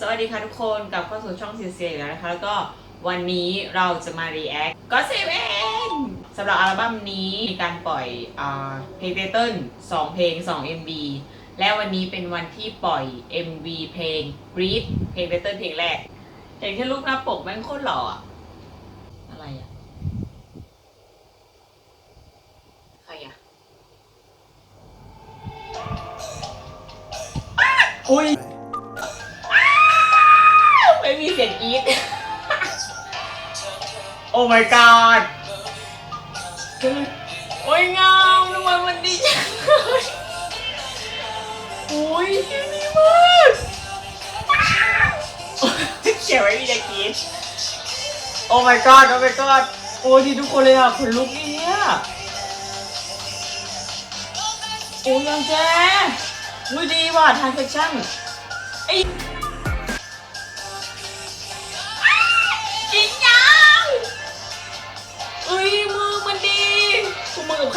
สวัสดีค่ะทุกคนกลับเข้าสู่ช่องเซียเซียอีกแล้วนะคะแล้วก็วันนี้เราจะมา react ก็เซเว่นสำหรับอัลบั้มนี้มีการปล่อยอ่าเพลงเตเติ้ลสองเพลง 2 MV และวันนี้เป็นวันที่ปล่อย MV เพลง b r e a t h เพลงเตเติ้ลเพลงแรกเห็นแค่รูปหน้าปกแม่งโคตรหล่ออะอะไรอะใครอะอุ้ย อ้ my god โอ้ยงามทำไมมันดีจังเลยโอ้ยเสียงดีมากเขียวไม่มีจะกรี๊ดโอ้ my god โอ้ my god โอ้ดีทุกคนเลยอะขนลุกเนี่ยโอ้ยังแจ๊อุ้ยดีว่ะทานเฟคชั่นไอ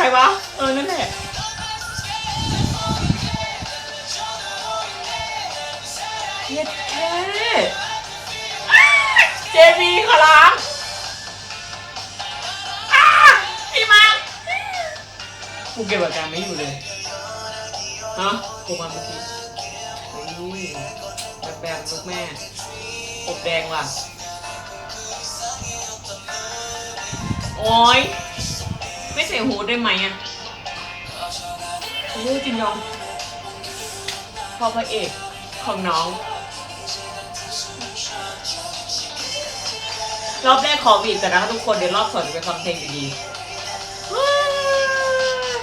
ใครวะ เออ นั่นแหละเย็ดแค่เจมีขอร้องอ้าพี่มากูเก็บอาการไม่อยู่เลยฮะกูมาเมื่อกี้อุ้ยแบบแบบลูกแม่อบแดงว่ะ โอ๊ย ไม่ใส่หูได้ไหมอะโอ้ยจริงน้องพ่อพระเอกของน้อง รอบแรกขอบีบกันนะคะทุกคนเดี๋ยวรอบสองจะไปฟังเพลงดีๆว้าว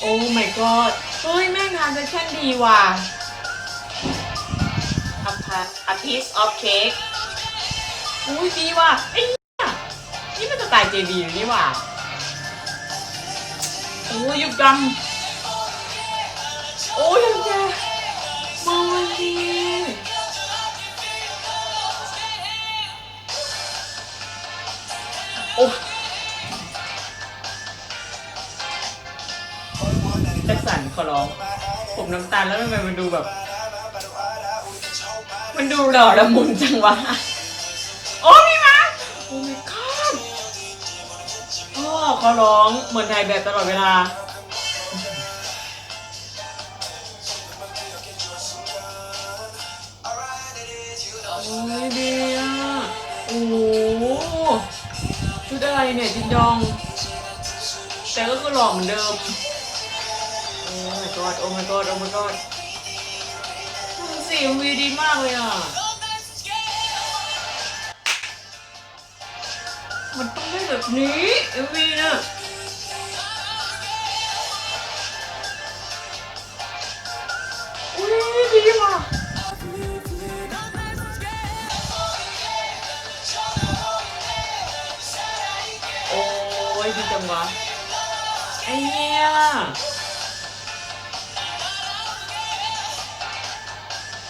โอ้ my god เฮ้ยแม่งทานเซสชั่นดีว่ะ a pa- a piece of cake อุ้ยดีว่ะไอ้นี่เป็นสไตล์ JB อยู่นี่หว่า โอ้ยยุกดำโอ้ยยังแกมองมันดีโอ้แจ็คสันขอร้อง ผมน้ำตาลแล้วทำไมมันดูแบบ มันดูหล่อละมุนจังวะ เขาร้องเหมือนถ่ายแบบตลอดเวลา โอ้ยดีอะโอ้โหชุดอะไรเนี่ยจินดอง แต่ก็คือหล่อเหมือนเดิม โอ้ my god โอ้ my god โอ้ my god สีวีดีมากเลยอะ มันต้องได้แบบนี้เอวีนะอุ้ยดีว่ะโอ้ยดีจังวะไอ้เนี่ย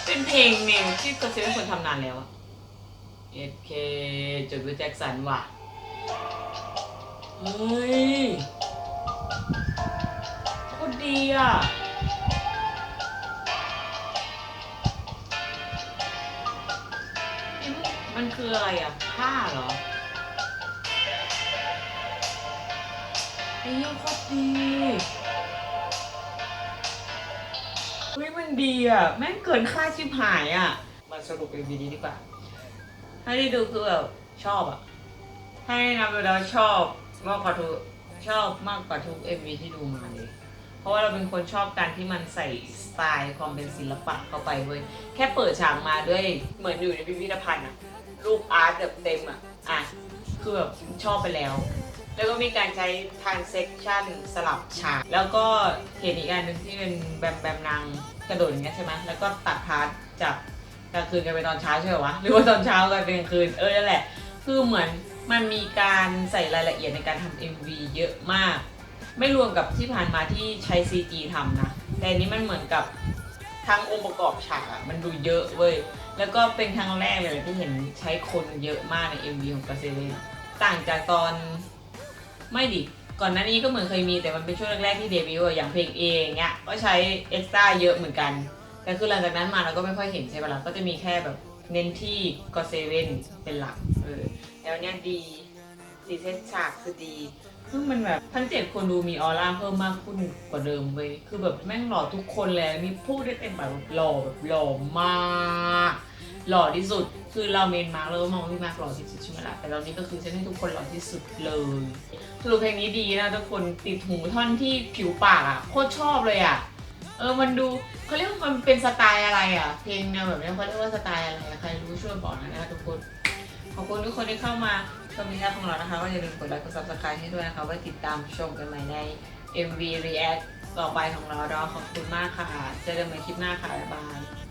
เป็นเพลงแนวที่ก็เซเป็นคนทำนานแล้วอะเอเคจุดวิแจ็คสันว่ะ เฮ้ยโคตรดีอะนี่มันมันคืออะไรอะ ผ้าเหรอไอ้เหี้ยโคตรดีเฮ้ยมันดีอะ แม่งเกินค่าชิบหายอะ มาสรุปเอ็มวีนี้ดีกว่า ให้ได้ดูคือแบบชอบอะ ให้แนะนำไปแล้วชอบ มากกว่าทุกชอบมากกว่าทุก MV ที่ดูมาเลย เพราะว่าเราเป็นคนชอบการที่มันใส่สไตล์ความเป็นศิลปะเข้าไปเว้ย แค่เปิดฉากมาด้วยเหมือนอยู่ในพิพิธภัณฑ์อะรูปอาร์ตแบบเต็มอะอะ คือแบบชอบไปแล้ว แล้วก็มีการใช้ทางเซ c ชันสลับฉาก แล้วก็เห็นอีกอันหนึ่งที่เป็นแบมแบมนางกระโดดอย่างเงี้ยใช่ไหมแล้วก็ตัดพาร์ทจากกลางคืนกันไปตอนเช้าใช่ไหมวะ หรือว่าตอนเช้ากันเป็นกลางคืน เออนั่นแหละ คือเหมือน มันมีการใส่รายละเอียดในการทำ MV เยอะมาก ไม่รวมกับที่ผ่านมาที่ใช้ CG ทำนะ แต่อันนี้มันเหมือนกับทั้งองค์ประกอบฉากอะมันดูเยอะเว้ย แล้วก็เป็นครั้งแรกเลยที่เห็นใช้คนเยอะมากใน MV ของกาเซเว่นต่างจากตอนไม่ดิก่อนหน้านี้ก็เหมือนเคยมีแต่มันเป็นช่วงแรกๆที่เดบิวต์อะอย่างเพลงเองเงี้ยก็ใช้เอ็กซ์ตร้าเยอะเหมือนกัน แต่คือหลังจากนั้นมาเราก็ไม่ค่อยเห็นใช่ปะล่ะก็จะมีแค่แบบ เน้นที่ก็เซเว่นเป็นหลักเออแล้วเนี่ยดีซีเซตฉากคือดีคือมันแบบทั้งเจ็ดคนดูมีออร่าเพิ่มมากขึ้นกว่าเดิมเว้ยคือแบบแม่งหล่อทุกคนเลยมีพูดได้เต็มปากแบบหล่อแบบหล่อมากหล่อที่สุด คือเราเมนมาร์กเราก็มองพี่มาร์กหล่อที่สุดใช่ไหมล่ะแต่ตอนนี้ก็คือฉันให้ทุกคนหล่อที่สุดเลยสรุปเพลงนี้ดีนะทุกคนติดหูท่อนที่ผิวปากอะโคตรชอบเลยอะ ออมันดูเขาเรียกว่ามันเป็นสไตล์อะไรอะ เพลงแนวแบบนี้เขาเรียกว่าสไตล์อะไรอะใครรู้ช่วยบอกหนอยนะคะทุกคน ขอบคุณทุกคนที่เข้ามาชมมิชาของเรานะคะ ก็อย่าลืมกดไลค์กด subscribe ให้ด้วยนะคะไว้ติดตามชมกันใหม่ใน MV React ต่อไปของเราเนาะขอบคุณมากค่ะ เจอกันใหม่คลิปหน้าค่ะบ๊ายบาย